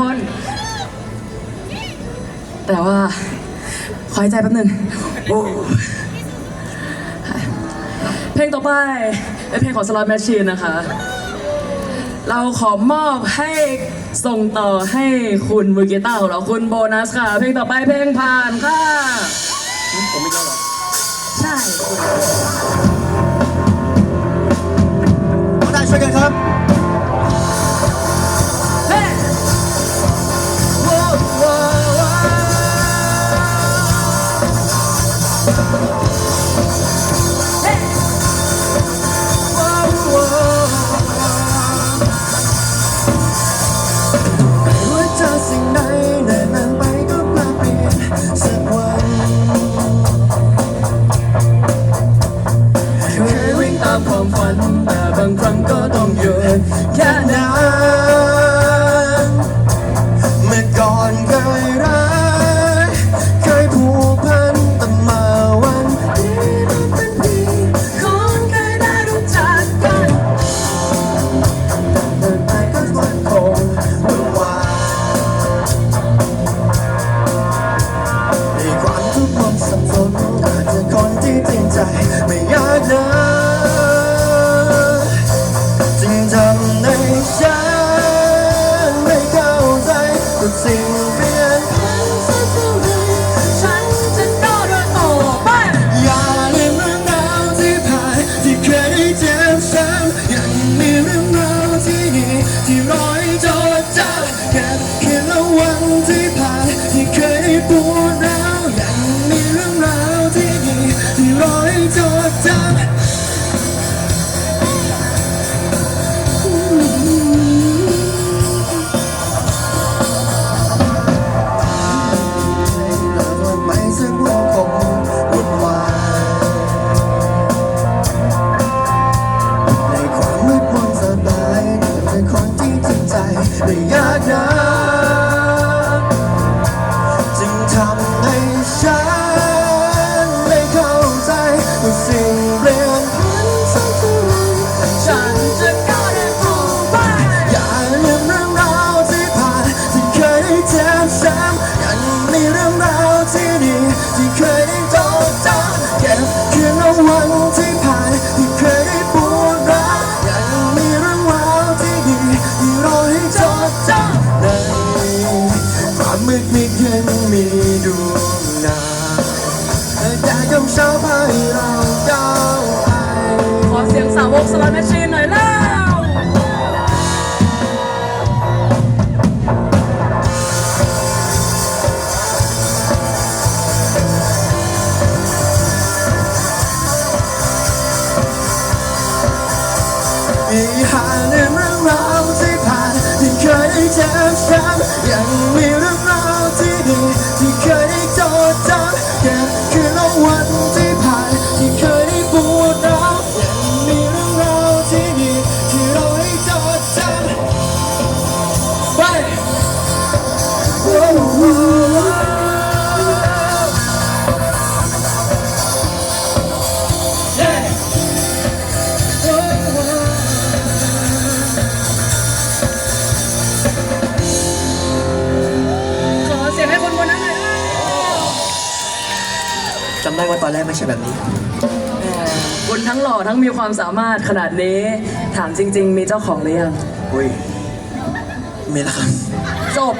คน แต่ว่า ขอให้ใจแป๊บหนึงโอ้เพลงต่อไปเป็นเพลงของสล็อตแมชชีนนะคะ เราขอมอบให้ส่งต่อให้คุณมือกีตาร์ของเราคุณโบนัสค่ะ เพลงต่อไปเพลงผ่านค่ะ ผมไม่ได้หรอ ใช่ามความฝันแต่บางครั้งก็ต้องหยุดแค่ ทุกสิ่งเปลี่ยนผันสักเท่าไหร่ฉันจะก้าวเดินต่อไปอย่าลืมเรื่องราวที่ผ่านที่เคยได้เจ็บช้ำยังมีเรื่องราวที่ดีที่รอให้จดจำเก็บแค่ละวันที่ผ่านที่เคยได้ปวดร้าวยังมีเรื่องราวที่ดีที่รอให้จดจำ มีเรื่องราวที่ดีที่เคยได้จดจำเก็บคืนเอาวันที่ผ่านที่เคยได้ปวดร้าวยังมีเรื่องราวที่ดีที่รอให้จดจำในความมืดมิดยังมีดวงดาวแต่ยากกำชับให้เราก้าวไปขอเสียงสาวกสลัดแมชชีนหน่อยแล้ว อีหาในเรื่องราวที่ผ่านที่เคยเจ็บช้ำยังมีเรื่องราวำได้ว่าตอนแรกไม่ใช่แบบนี้แหมคุณทั้งหล่อทั้งมีความสามารถขนาดนี้ ถามจริง ๆ มีเจ้าของหรือยังอุ้ยมีแล้วครับ จบ